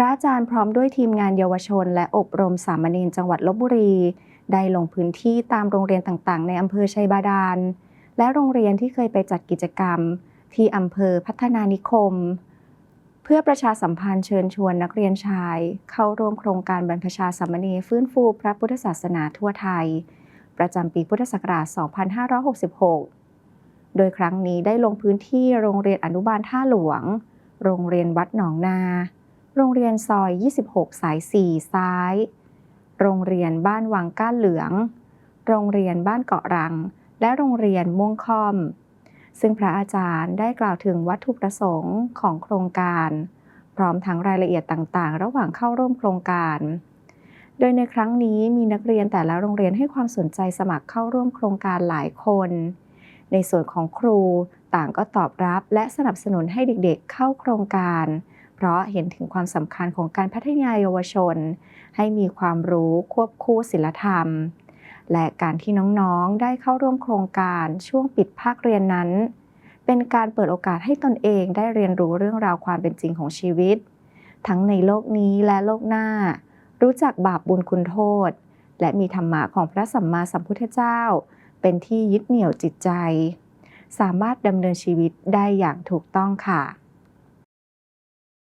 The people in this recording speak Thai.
ระอาจารย์พร้อมด้วยทีมงานเยาวชน และอบรมสามเณรจังหวัดลบบุรี ได้ลงพื้นที่ตามโรงเรียนต่างๆ ในอำเภอชัยบาดาล และโรงเรียนที่เคยไปจัดกิจกรรม ที่อำเภอพัฒนานิคม เพื่อประชาสัมพันธ์เชิญชวนนักเรียนชาย เข้าร่วมโครงการบรรพชาสามเณรฟื้นฟูพระพุทธศาสนาทั่วไทย ประจำปีพุทธศักราช 2566 โดยครั้งนี้ได้ลงพื้นที่โรงเรียนอนุบาลท่าหลวง โรงเรียนวัดหนองนา โรงเรียนซอย 26 สาย 4 ซ้าย โรงเรียนบ้านวังก้านเหลือง โรงเรียนบ้านเกาะรัง และโรงเรียนม่วงค่อม ซึ่งพระอาจารย์ได้กล่าวถึงวัตถุประสงค์ของโครงการ พร้อมทั้งรายละเอียดต่างๆ ระหว่างเข้าร่วมโครงการ โดยในครั้งนี้มีนักเรียนแต่ละโรงเรียนให้ความสนใจสมัครเข้าร่วมโครงการหลายคน ในส่วนของครูต่างก็ตอบรับและสนับสนุนให้เด็กๆ เข้าโครงการเพราะเห็นถึงความสำคัญของการพัฒนาเยาวชน ให้มีความรู้ควบคู่ศิลธรรม และการที่น้องๆได้เข้าร่วมโครงการช่วงปิดภาคเรียนนั้น เป็นการเปิดโอกาสให้ตนเองได้เรียนรู้เรื่องราวความเป็นจริงของชีวิต ทั้งในโลกนี้และโลกหน้า รู้จักบาปบุญคุณโทษ และมีธรรมะของพระสัมมาสัมพุทธเจ้า เป็นที่ยึดเหนี่ยวจิตใจ สามารถดำเนินชีวิตได้อย่างถูกต้องค่ะ